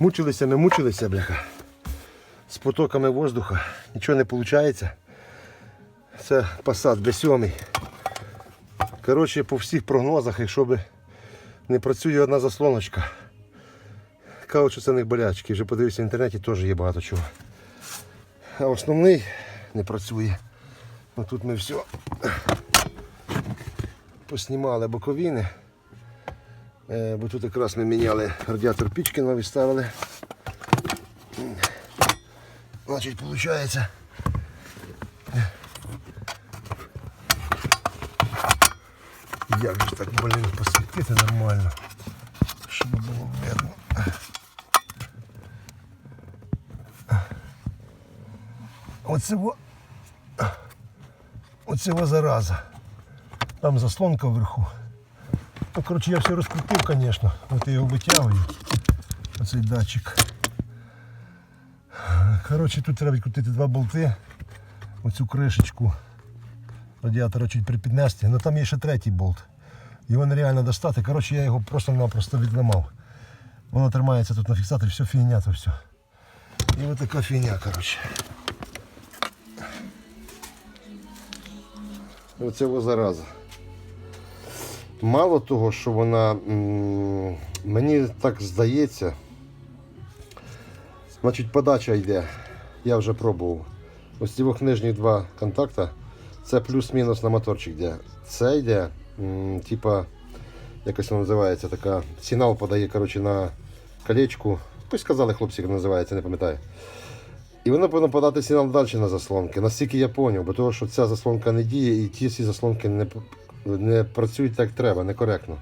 Мучилися, ми мучилися, бляха. З потоками воздуха. Нічого не виходить. Це посад B7. Коротше, по всіх прогнозах, якщо б не працює одна заслоночка. Кажуть, що це не болячки. Вже подивився в інтернеті, теж є багато чого. А основний не працює. Ну, тут ми все поснімали боковини. Е, Бо тут якраз ми міняли радіатор пічки нові ставили. Значить, виходить. Як же так, блін, посвітити нормально, щоб було видно. Оце во... Оце во зараза. Там заслонка вверху. Ну, коротше, я все розкрутив, звісно. От я його витягую. Оцей датчик. Коротше, тут треба відкрутити два болти. Оцю кришечку радіатора чуть припіднести. Ну там є ще третій болт. Його нереально достати. Коротше, я його просто-напросто відламав. Воно тримається тут на фіксаторі, все фігня то все. І ось така фігня, коротше. Оце зараза. Мало того, що вона, мені так здається, значить подача йде. Я вже пробував. Ось ці двох нижніх два контакта, це плюс-мінус на моторчик йде. Це йде, типа, якось воно називається, така сигнал подає коротше, на колечку. Хтось сказали хлопці, як називається, не пам'ятаю. І воно повинно подати сигнал далі на заслонки. Настільки я зрозумів, бо того, що ця заслонка не діє і ті всі заслонки не, не працюють так треба, некоректно.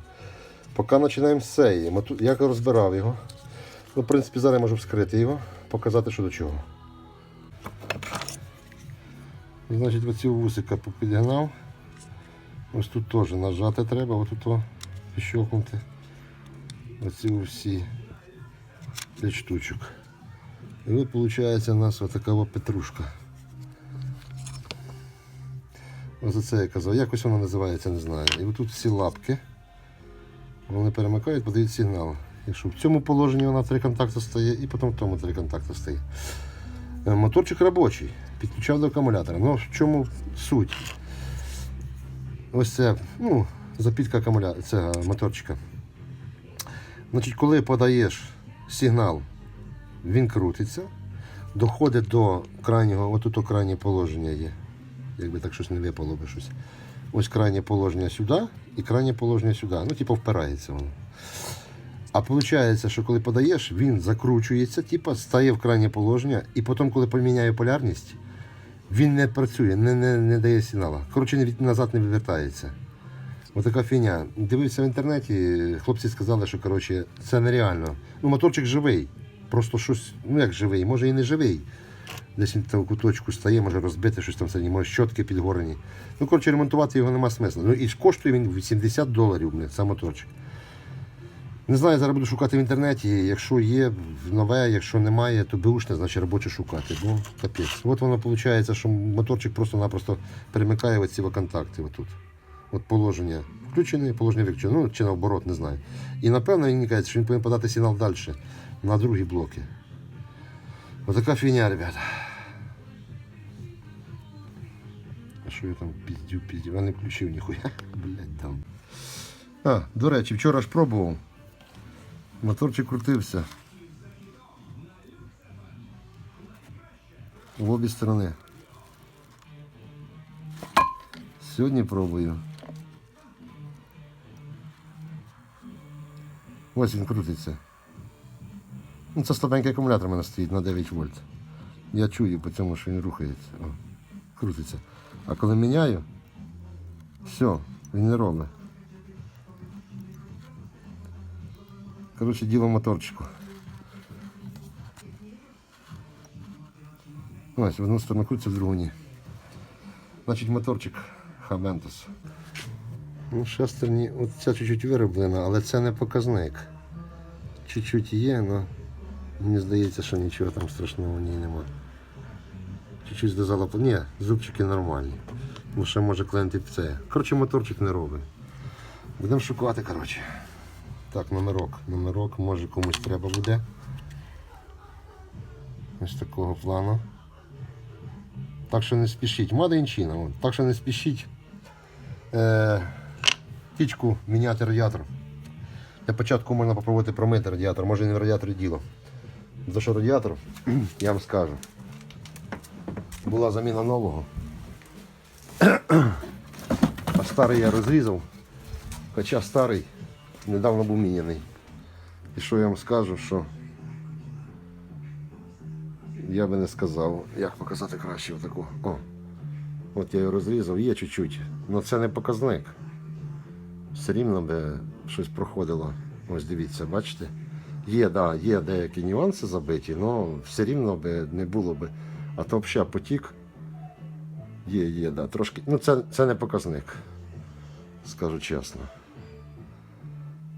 Поки починаємо з. Моту- Я розбирав його. Ну, в принципі, зараз я можу вскрити його, показати, що до чого. Значить, оці вусика попідігнав. Ось тут теж нажати треба, ось тут піщокнути. Оці всі 5 штучок. І от виходить у нас отака от петрушка. Ось це я казав. Якось вона називається, не знаю. І отут всі лапки. Вони перемикають, подають сигнал. Якщо в цьому положенні вона в три контакти стає, і потім в тому три контакти стає. Е, Моторчик робочий, підключав до акумулятора. Ну, в чому суть? Ось це, ну, запітка акумулятора, це моторчика. Значить, коли подаєш сигнал він крутиться, доходить до крайнього, отут крайнє положення є. Якби так щось не випало би щось. Ось крайнє положення сюди і крайнє положення сюди. Ну, типу, впирається воно. А виходить, що коли подаєш, він закручується, типу, стає в крайнє положення, і потім, коли поміняє полярність, він не працює, не, не, не дає сигнала. Коротше, назад не вивертається. Отака фігня. Дивився в інтернеті, хлопці сказали, що коротше, це нереально. Ну, моторчик живий. Просто щось, ну як живий, може і не живий. Десь він в куточку стає, може розбити щось там всередині, може щотки підгорені. Ну, коротше, ремонтувати його нема смисла. Ну і коштує він 80 доларів, блін, сам моторчик. Не знаю, зараз буду шукати в інтернеті. Якщо є нове, якщо немає, то беушне, значить робоче шукати. Бо капець. От воно виходить, що моторчик просто-напросто перемикає оці контакти. Отут. От положення включене, положення виключене, ну чи наоборот, не знаю. І напевно мені каже, що він повинен подати сигнал далі на другі блоки. Отака фігня, ребята. А що я там піздю, піздю? Я не включив ніхуя. Блять там. А, до речі, вчора ж пробував. Моторчик крутився. В обі сторони. Сьогодні пробую. Ось він крутиться. Ну, це слабенький акумулятор у мене стоїть на 9 вольт. Я чую по цьому, що він рухається. О, крутиться. А коли міняю, все, він не робить. Коротше, діло моторчику. Ось, в одну сторону крутиться, в другу ні. Значить, моторчик Хабентус. Ну, шестерні, от ця чуть-чуть вироблена, але це не показник. Чуть-чуть є, але мені здається, що нічого там страшного в ній нема. Чуть-чуть здозала. Ні, зубчики нормальні. Ну ще може і це. Коротше, моторчик не робить. Будемо шукати, коротше. Так, номерок. Номерок, може комусь треба буде. Ось такого плану. Так що не спішіть. Мада інчина. Так що не спішіть. Е, тічку міняти радіатор. Для початку можна попробувати промити радіатор, може не в радіаторі діло. За що радіатор, я вам скажу. Була заміна нового. А старий я розрізав. Хоча старий недавно був міняний. І що я вам скажу, що я би не сказав, як показати краще отаку. О, от я його розрізав, є чуть-чуть. але це не показник. Все рівно би щось проходило. Ось дивіться, бачите? Є, да, є деякі нюанси забиті, але все рівно би не було би. А то взагалі потік. Є, є, да, трошки. Ну, це, це не показник, скажу чесно.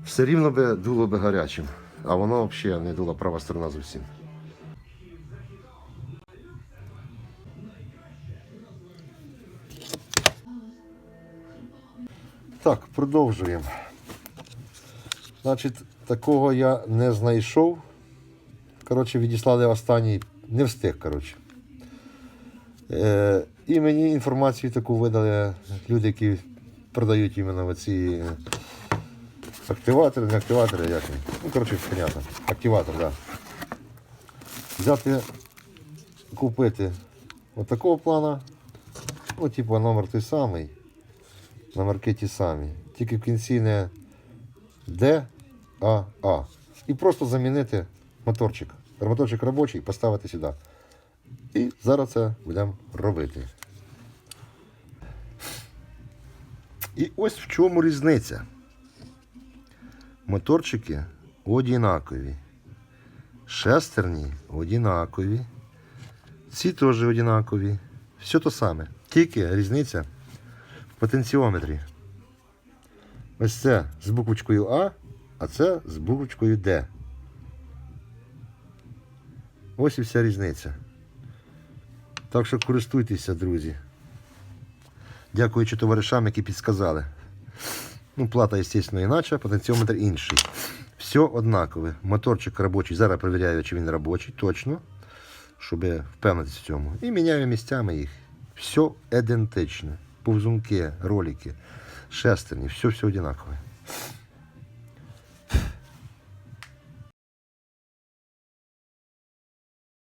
Все рівно би дуло би гарячим, а воно взагалі не дула права сторона зовсім. Так, продовжуємо. Значить, такого я не знайшов. Коротше, відіслали останній, не встиг, коротше. Е, і мені інформацію таку видали люди, які продають іменно ці активатори, не активатори, як. Ну, коротше, понятно. Активатор, так. Да. Взяти, купити от такого плана. Ну, типу, номер той самий. Номерки ті самі. Тільки в кінці не Д, А, А. І просто замінити моторчик. Моторчик робочий, поставити сюди. І зараз це будемо робити. І ось в чому різниця. Моторчики однакові. Шестерні однакові. Ці теж однакові. Все то саме. Тільки різниця в потенціометрі. Ось це з буквочкою А, а це з буквочкою Д. Ось і вся різниця. Так що користуйтеся, друзі. Дякуючи товаришам, які підсказали. Ну, плата, звісно, іначе, потенціометр інший. Все однакове. Моторчик робочий. Зараз перевіряю, чи він робочий, точно. Щоб впевнитися в цьому. І міняю місцями їх. Все ідентичне. Повзунки, ролики, шестерні, все все однакове.